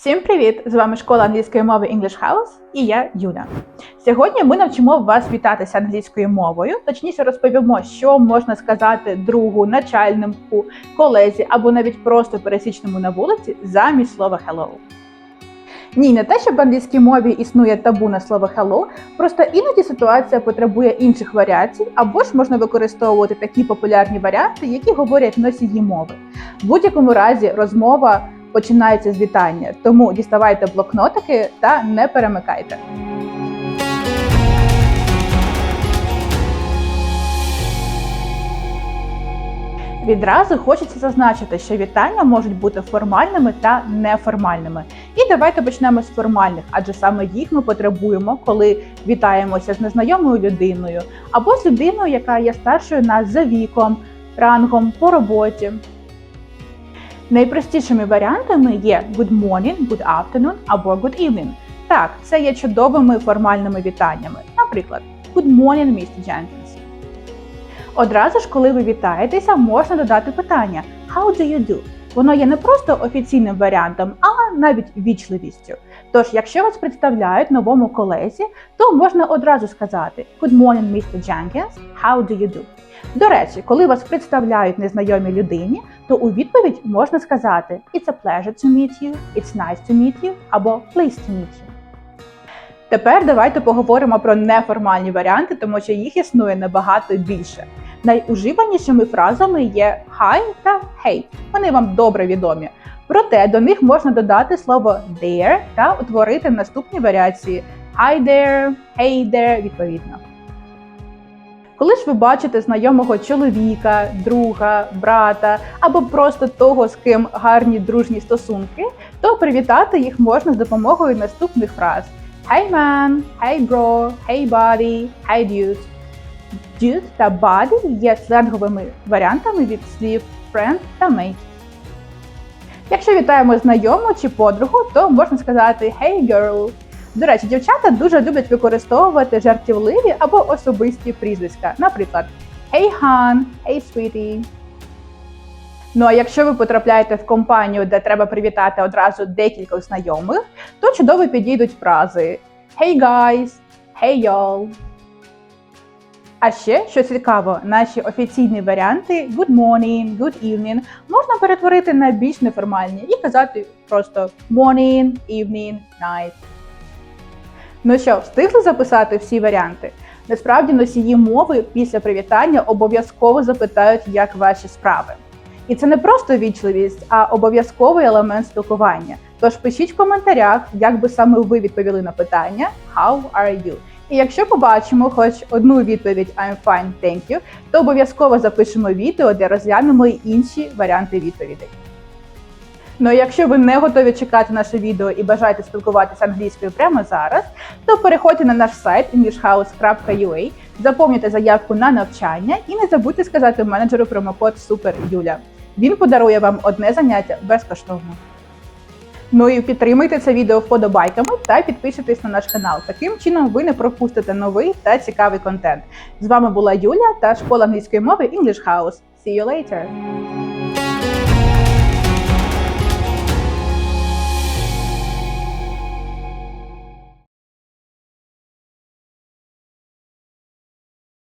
Всім привіт! З вами школа англійської мови English House і я Юля. Сьогодні ми навчимо вас вітатися англійською мовою, точніше розповімо, що можна сказати другу, начальнику, колезі або навіть просто пересічному на вулиці замість слова hello. Ні, не те, що в англійській мові існує табу на слово hello, просто іноді ситуація потребує інших варіацій, або ж можна використовувати такі популярні варіанти, які говорять носії мови. В будь-якому разі розмова починається з вітання, тому діставайте блокнотики та не перемикайте. Відразу хочеться зазначити, що вітання можуть бути формальними та неформальними. І давайте почнемо з формальних, адже саме їх ми потребуємо, коли вітаємося з незнайомою людиною або з людиною, яка є старшою нас за віком, рангом по роботі. Найпростішими варіантами є good morning, good afternoon або good evening. Так, це є чудовими формальними вітаннями. Наприклад, good morning, Mr. Jenkins. Одразу ж, коли ви вітаєтеся, можна додати питання How do you do? Воно є не просто офіційним варіантом, а навіть вічливістю. Тож, якщо вас представляють новому колезі, то можна одразу сказати Good morning, Mr. Jenkins, how do you do? До речі, коли вас представляють незнайомій людині, то у відповідь можна сказати It's a pleasure to meet you, It's nice to meet you або Pleased to meet you. Тепер давайте поговоримо про неформальні варіанти, тому що їх існує набагато більше. Найуживанішими фразами є hi та hey. Вони вам добре відомі. Проте до них можна додати слово there та утворити наступні варіації hi there, hey there, відповідно. Коли ж ви бачите знайомого чоловіка, друга, брата або просто того, з ким гарні дружні стосунки, то привітати їх можна з допомогою наступних фраз: Hey man, hey bro, hey buddy, hey dude. Dude та buddy є сленговими варіантами від слів friend та mate. Якщо вітаємо знайому чи подругу, то можна сказати Hey girl. До речі, дівчата дуже люблять використовувати жартівливі або особисті прізвиська. Наприклад, Hey Han, Hey sweetie. Ну а якщо ви потрапляєте в компанію, де треба привітати одразу декілька знайомих, то чудово підійдуть фрази Hey guys, Hey y'all. А ще, що цікаво, наші офіційні варіанти Good morning, Good evening можна перетворити на більш неформальні і казати просто morning, evening, night. Ну що, встигли записати всі варіанти? Насправді носії мови після привітання обов'язково запитають, як ваші справи. І це не просто вічливість, а обов'язковий елемент спілкування. Тож пишіть в коментарях, як би саме ви відповіли на питання How are you? І якщо побачимо хоч одну відповідь I'm fine, thank you, то обов'язково запишемо відео, де розглянемо і інші варіанти відповідей. Ну а якщо ви не готові чекати наше відео і бажаєте спілкуватися англійською прямо зараз, то переходьте на наш сайт englishhouse.ua, заповнюйте заявку на навчання і не забудьте сказати менеджеру промокод SUPERYULA. Він подарує вам одне заняття безкоштовно. Ну і підтримайте це відео вподобайками та підписуйтесь на наш канал. Таким чином ви не пропустите новий та цікавий контент. З вами була Юля та школа англійської мови English House. See you later!